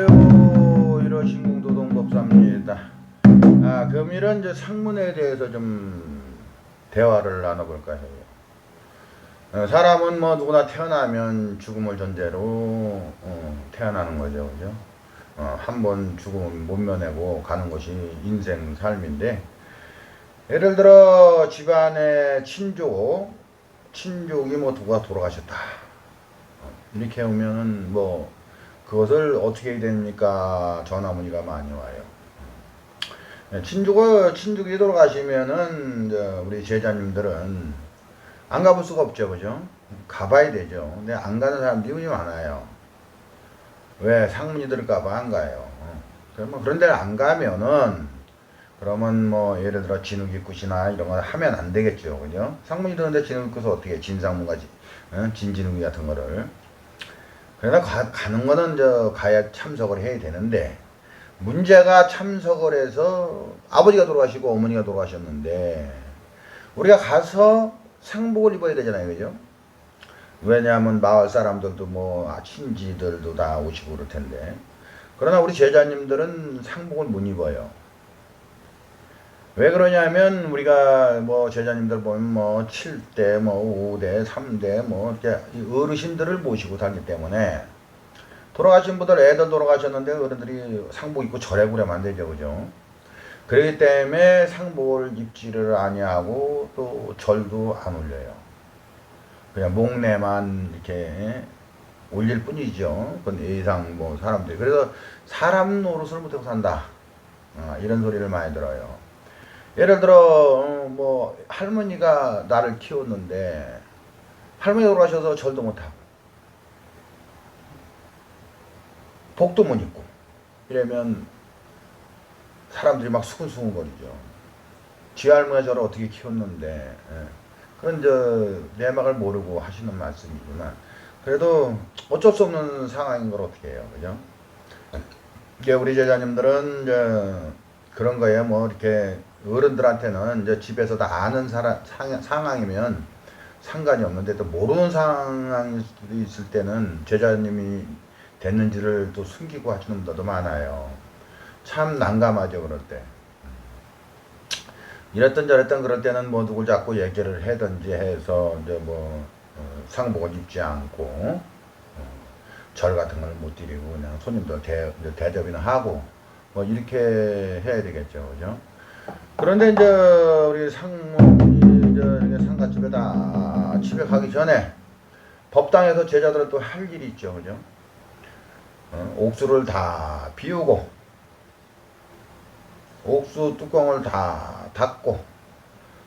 안녕하세요. 일호신공 도동법사입니다. 아, 금일은 이제 상문에 대해서 좀 대화를 나눠볼까 해요. 어, 사람은 뭐 누구나 태어나면 죽음을 전제로 어, 태어나는 거죠, 그죠? 어, 한번 죽음 못 면하고 가는 것이 인생 삶인데, 예를 들어 집안의 친족, 친족이 뭐 누가 돌아가셨다. 어, 이렇게 오면은 뭐 그것을 어떻게 됩니까? 전화 문의가 많이 와요. 네, 친족을 친족이 돌아가시면은 우리 제자님들은 안 가볼 수가 없죠, 그죠? 가봐야 되죠. 근데 안 가는 사람들이 많아요. 왜 상문이 들을까봐 안 가요. 어. 그러면 그런 데를 안 가면은 그러면 뭐 예를 들어 진흙이굿이나 이런 거 하면 안 되겠죠, 그죠? 상문이 드는데 진흙이굿을 어떻게 해? 진상문과 진, 어? 진진흙이 같은 거를 그러나 가, 가는 거는 저 가야 참석을 해야 되는데 문제가 참석을 해서 아버지가 돌아가시고 어머니가 돌아가셨는데 우리가 가서 상복을 입어야 되잖아요, 그죠? 왜냐하면 마을 사람들도 뭐 아, 친지들도 다 오시고 그럴 텐데 그러나 우리 제자님들은 상복을 못 입어요. 왜 그러냐면 우리가 뭐 제자님들 보면 뭐 7대 뭐 5대 3대 뭐 이렇게 어르신들을 모시고 다니기 때문에 돌아가신 분들 애들 돌아가셨는데 어른들이 상복 입고 절에 그러면 안 되죠 그죠? 그렇기 때문에 상복을 입지를 아니하고 또 절도 안 올려요. 그냥 목내만 이렇게 올릴 뿐이죠. 그건 예상 뭐 사람들이 그래서 사람 노릇을 못하고 산다. 어, 이런 소리를 많이 들어요 예를 들어 어, 뭐 할머니가 나를 키웠는데 할머니 돌아가셔서 절도 못하고 복도 못 입고 이러면 사람들이 막 수근수근거리죠. 지 할머니가 저를 어떻게 키웠는데 예. 그런 저 내막을 모르고 하시는 말씀이지만 그래도 어쩔 수 없는 상황인 걸 어떻게 해요, 그죠? 이게 우리 제자님들은 이제 그런 거예요. 뭐 이렇게 어른들한테는 이제 집에서 다 아는 사람, 상, 상황이면 상관이 없는데 또 모르는 상황이 있을 때는 제자님이 됐는지를 또 숨기고 하시는 분들도 많아요. 참 난감하죠, 그럴 때. 이랬던 저랬던 그럴 때는 뭐 누굴 자꾸 얘기를 해든지 해서 이제 뭐 어, 상복을 입지 않고 어, 절 같은 걸 못 드리고 그냥 손님들 대, 대접이나 하고 뭐 이렇게 해야 되겠죠, 그죠? 그런데 이제 우리 상문이 이제 이렇게 상가 집에 다 집에 가기 전에 법당에서 제자들은 또 할 일이 있죠, 그죠? 어, 옥수를 다 비우고 옥수 뚜껑을 다 닫고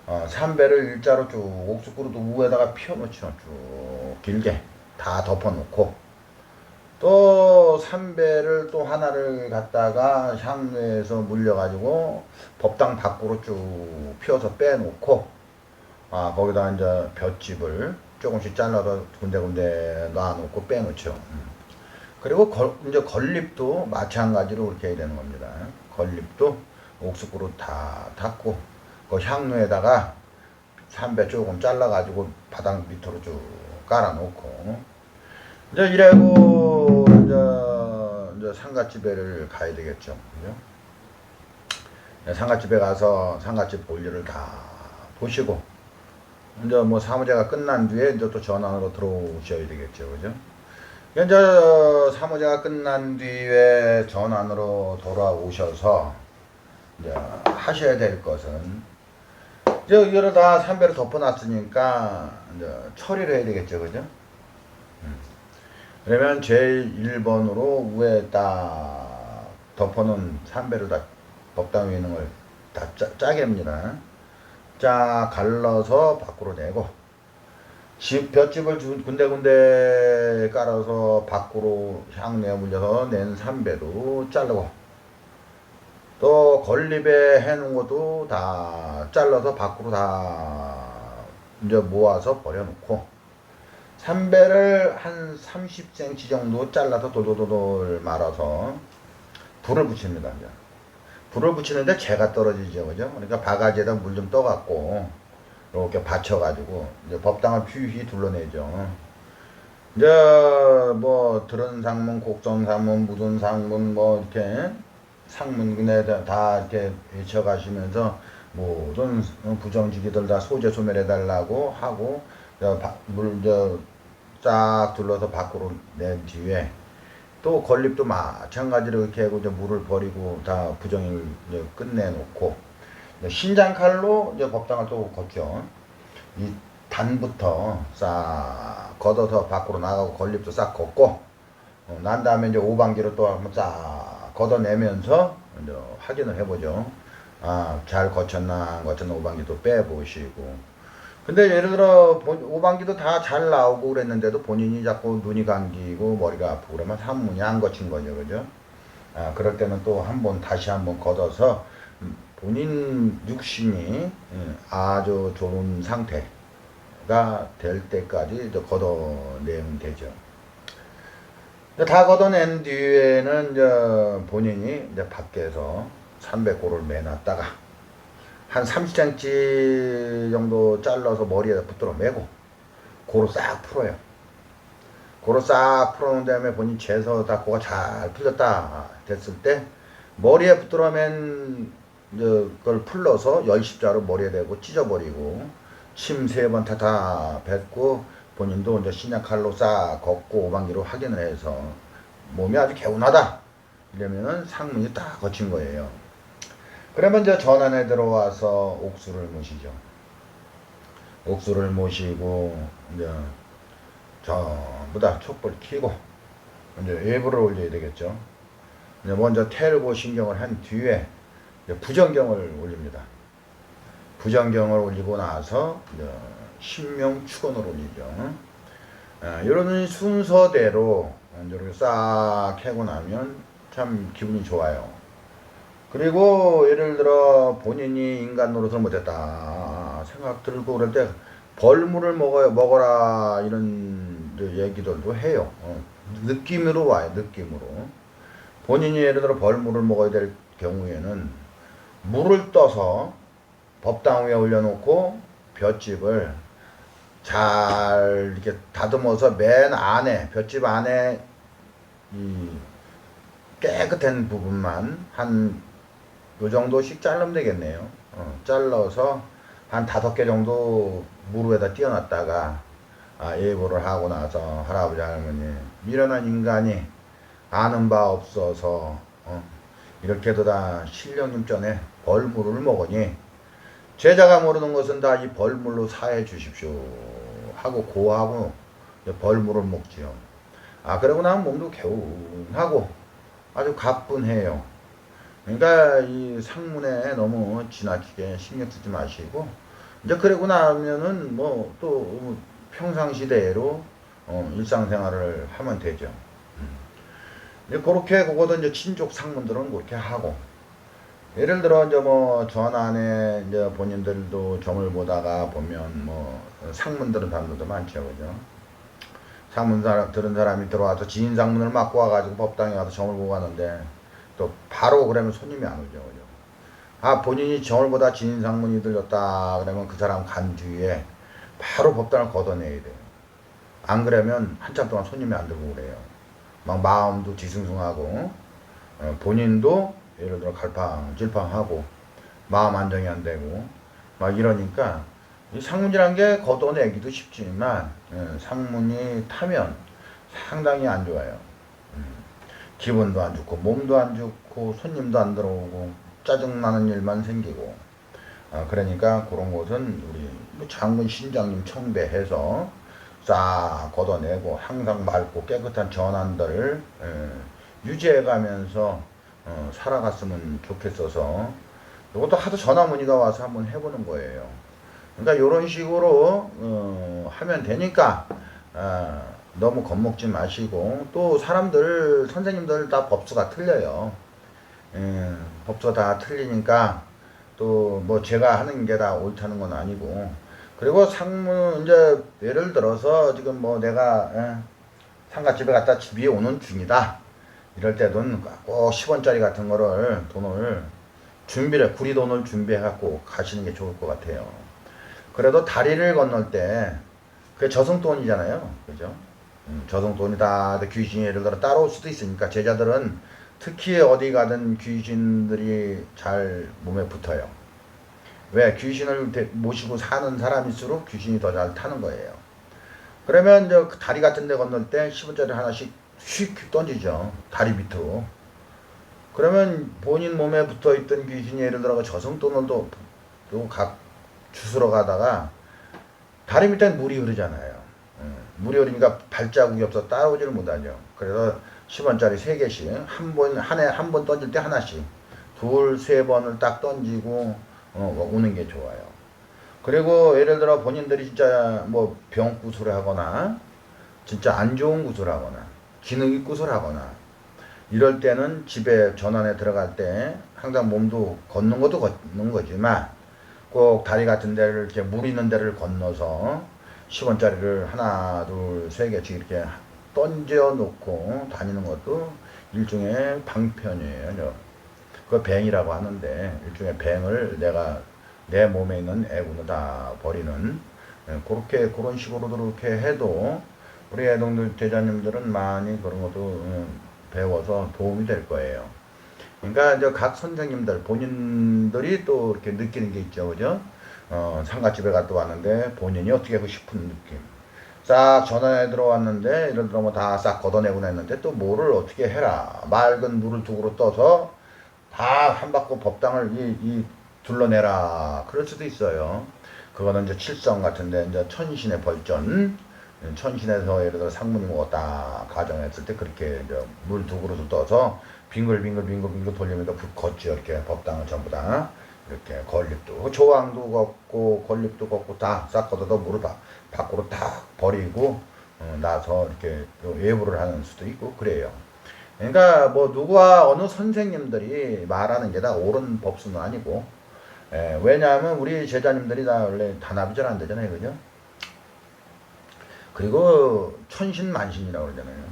어, 삼배를 일자로 쭉 옥수 그릇 위에다가 피워놓죠 쭉 길게 다 덮어놓고 또 삼배를 또 하나를 갖다가 향로에서 물려가지고 법당 밖으로 쭉 피워서 빼놓고 아 거기다 이제 볏짚을 조금씩 잘라서 군데군데 놔놓고 빼놓죠. 음. 그리고 걸, 이제 건립도 마찬가지로 그렇게 해야 되는 겁니다. 건립도 옥수그릇 다 닫고 그 향로에다가 삼배 조금 잘라가지고 바닥 밑으로 쭉 깔아놓고 이제 이래고 이제, 이제 상가집에를 가야 되겠죠. 그죠? 네, 상가집에 가서 상가집 볼일을 다 보시고 이제 뭐 사무제가 끝난 뒤에 이제 또 전환으로 들어오셔야 되겠죠. 그죠? 이제 사무제가 끝난 뒤에 전환으로 돌아오셔서 이제 하셔야 될 것은 이제 이거를 다 삼배로 덮어놨으니까 이제 처리를 해야 되겠죠, 그죠? 음. 그러면 제일 1번으로 위에 딱 덮어놓은 삼배로 다 법당 위에 있는 걸 다 짜게입니다. 짜 갈라서 밖으로 내고 집 볏집을 군데군데 깔아서 밖으로 향내어 물려서 낸 삼배도 자르고 또 건립에 해놓은 것도 다 잘라서 밖으로 다 이제 모아서 버려놓고 삼배를 한 30cm 정도 잘라서 돌돌돌 말아서 불을 붙입니다. 불을 붙이는데 재가 떨어지죠, 그죠? 그러니까 바가지에다 물 좀 떠갖고 이렇게 받쳐가지고 이제 법당을 휘휘 둘러내죠. 이제 뭐 들은 상문, 곡선 상문, 묻은 상문 뭐 이렇게 상문에 다- 다 이렇게 외쳐가시면서 모든 부정지기들 다 소재 소멸해달라고 하고 물저 쫙 둘러서 밖으로 낸 뒤에 또 건립도 마찬가지로 이렇게 하고 이제 물을 버리고 다 부정을 이제 끝내놓고 신장 칼로 이제 법당을 또 걷죠. 이 단부터 싹 걷어서 밖으로 나가고 건립도 싹 걷고 어, 난 다음에 이제 오반기로 또 한번 싹 걷어내면서 이제 확인을 해보죠. 아, 잘 거쳤나 안 거쳤나 오반기도 빼보시고. 근데 예를 들어 본- 오반기도 다 잘 나오고 그랬는데도 본인이 자꾸 눈이 감기고 머리가 아프고 그러면 산문이 안 거친 거죠, 그죠? 아, 그럴 때는 또 한 번 다시 한 번 걷어서 음, 본인 육신이 음, 아주 좋은 상태가 될 때까지 걷어내면 되죠. 다 걷어낸 뒤에는 이제 본인이 이제 밖에서 300고를 매놨다가 한 30cm 정도 잘라서 머리에다 붙들어 매고 고로 싹 풀어요. 고로 싹 풀어놓은 다음에 본인 재서 닦고가 잘 풀렸다 됐을 때 머리에 붙들어 맨 그걸 풀러서 열십자로 머리에 대고 찢어버리고 침 세 번 타타 뱉고 본인도 이제 신약 칼로 싹 걷고 오반기로 확인을 해서 몸이 아주 개운하다 이러면은 상문이 딱 거친 거예요. 그러면 이제 전안에 들어와서 옥수를 모시죠. 옥수를 모시고 이제 전부 다 촛불 켜고 이제 예불을 올려야 되겠죠. 이제 먼저 태르고 신경을 한 뒤에 부정경을 올립니다. 부정경을 올리고 나서 신명 축원을 올리죠. 아, 이런 순서대로 이렇게 싹 해고 나면 참 기분이 좋아요. 그리고 예를 들어 본인이 인간 노릇을 못했다 생각 들고 그럴 때 벌물을 먹어요 먹어라 이런 얘기들도 해요. 어, 느낌으로 와요 느낌으로. 본인이 예를 들어 벌물을 먹어야 될 경우에는 물을 떠서 법당 위에 올려놓고 볏짚을 잘 이렇게 다듬어서 맨 안에 볏짚 안에 이 깨끗한 부분만 한 요 정도씩 자르면 되겠네요. 어, 잘라서 한 다섯 개 정도 물 위에다 띄워놨다가 아, 예보를 하고 나서 할아버지 할머니 미련한 인간이 아는 바 없어서 어, 이렇게도 다 신령님 전에 벌물을 먹으니 제자가 모르는 것은 다 이 벌물로 사해 주십시오 하고 고하고 벌물을 먹지요. 아 그러고 나면 몸도 개운하고 아주 가뿐해요. 그러니까 이 상문에 너무 지나치게 신경 쓰지 마시고 이제 그러고 나면은 뭐 또 평상시대로 어, 일상생활을 하면 되죠. 음. 이제 그렇게 그거도 이제 친족 상문들은 그렇게 하고 예를 들어 이제 뭐 전 안에 이제 본인들도 점을 보다가 보면 뭐 상문들은 사람들도 많죠, 그죠? 상문 사람 들은 사람이 들어와서 지인 상문을 맡고 와가지고 법당에 와서 점을 보고 가는데 또 바로 그러면 손님이 안 오죠, 그죠? 아 본인이 점을 보다 지인 상문이 들렸다 그러면 그 사람 간 뒤에 바로 법당을 걷어내야 돼요. 안 그러면 한참 동안 손님이 안 들고 그래요. 막 마음도 뒤숭숭하고 어, 본인도 예를 들어 갈팡질팡하고 마음 안정이 안 되고 막 이러니까 이 상문이란 게 걷어내기도 쉽지만 예, 상문이 타면 상당히 안 좋아요. 음, 기분도 안 좋고 몸도 안 좋고 손님도 안 들어오고 짜증나는 일만 생기고 아, 그러니까 그런 것은 우리 뭐 장군 신장님 청배해서 싹 걷어내고 항상 맑고 깨끗한 전환들을 예, 유지해가면서 어, 살아갔으면 좋겠어서 이것도 하도 전화 문의가 와서 한번 해보는 거예요. 그러니까 이런 식으로 어, 하면 되니까 아, 너무 겁먹지 마시고 또 사람들 선생님들 다 법수가 틀려요. 예, 법수가 다 틀리니까 또 뭐 제가 하는 게 다 옳다는 건 아니고 그리고 상문 이제 예를 들어서 지금 뭐 내가 예, 상가집에 갔다 집 위에 오는 중이다 이럴 때는 꼭 10원짜리 같은 거를 돈을 준비를 구리 돈을 준비해 갖고 가시는 게 좋을 것 같아요. 그래도 다리를 건널 때 그게 저승돈이잖아요, 그죠? 음, 저승돈이 다 귀신이 예를 들어 따라올 수도 있으니까 제자들은 특히 어디 가든 귀신들이 잘 몸에 붙어요. 왜 귀신을 대- 모시고 사는 사람일수록 귀신이 더 잘 타는 거예요. 그러면 저그 다리 같은 데 건널 때 10원짜리 하나씩 휙 던지죠. 다리 밑으로. 그러면 본인 몸에 붙어 있던 귀신이 예를 들어 저승돈을도 또각 주스러 가다가 다리 밑에 물이 흐르잖아요. 음, 물이 흐르니까 발자국이 없어 따라오지를 못하죠. 그래서 10원짜리 3개씩 한 번, 한 해 한 번 던질 때 하나씩 둘, 세 번을 딱 던지고 어, 오는 게 좋아요. 그리고 예를 들어 본인들이 진짜 뭐 병구술 하거나 진짜 안 좋은 구술 하거나 기능이 구술 하거나 이럴 때는 집에 전원에 들어갈 때 항상 몸도 걷는 것도 걷는 거지만 꼭 다리 같은 데를 이렇게 물 있는 데를 건너서 10원짜리를 하나, 둘, 세 개씩 이렇게 던져 놓고 다니는 것도 일종의 방편이에요. 저. 그 뱅이라고 하는데 일종의 뱅을 내가 내 몸에 있는 애군을 다 버리는 예, 그렇게 그런 식으로 그렇게 해도 우리 애동들 제자님들은 많이 그런 것도 음, 배워서 도움이 될 거예요. 그러니까 이제 각 선생님들 본인들이 또 이렇게 느끼는 게 있죠, 그죠? 어, 상가집에 갔다 왔는데 본인이 어떻게 하고 싶은 느낌. 싹 전화에 들어왔는데 예를 들어 뭐 다 싹 걷어내고 했는데 또 뭐를 어떻게 해라. 맑은 물을 두고로 떠서 다 한 바퀴 법당을 이, 이 둘러내라. 그럴 수도 있어요. 그거는 이제 칠성 같은데 이제 천신의 벌전. 천신에서 예를 들어 상문이 먹었다 가정했을 때 그렇게 이제 물 두 그릇을 떠서 빙글빙글 빙글빙글 돌리면서 불 걷죠 이렇게 법당을 전부 다 이렇게 건립도 조항도 걷고 건립도 걷고 다싹 걷어서 다 밖으로 다 버리고 어, 나서 이렇게 또 예부를 하는 수도 있고 그래요. 그러니까 뭐 누구와 어느 선생님들이 말하는 게 다 옳은 법수는 아니고 예, 왜냐하면 우리 제자님들이 다 원래 단합이 잘 안 되잖아요 그죠? 그리고 천신만신이라고 그러잖아요.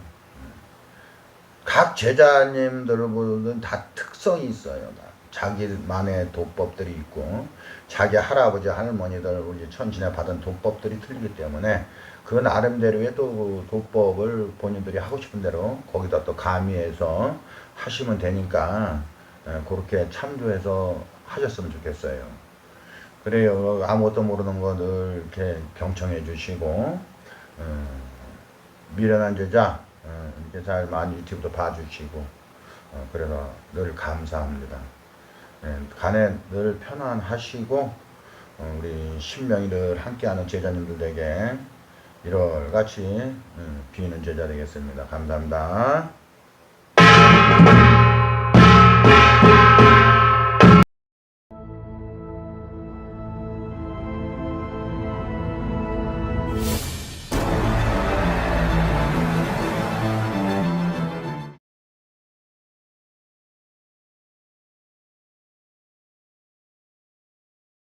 각 제자님들은 다 특성이 있어요. 다. 자기만의 도법들이 있고 자기 할아버지 할머니들 우리 천신에 받은 도법들이 틀리기 때문에 그 나름대로의 또 도법을 본인들이 하고 싶은 대로 거기다 또 가미해서 하시면 되니까 예, 그렇게 참조해서 하셨으면 좋겠어요. 그래요. 아무것도 모르는 거 늘 이렇게 경청해 주시고 어, 미련한 제자 어, 이렇게 잘 많이 유튜브도 봐주시고 어, 그래서 늘 감사합니다. 예, 간에 늘 편안하시고 어, 우리 신명이 늘 함께하는 제자님들에게 1월 같이 음, 비는 제자 되겠습니다. 감사합니다.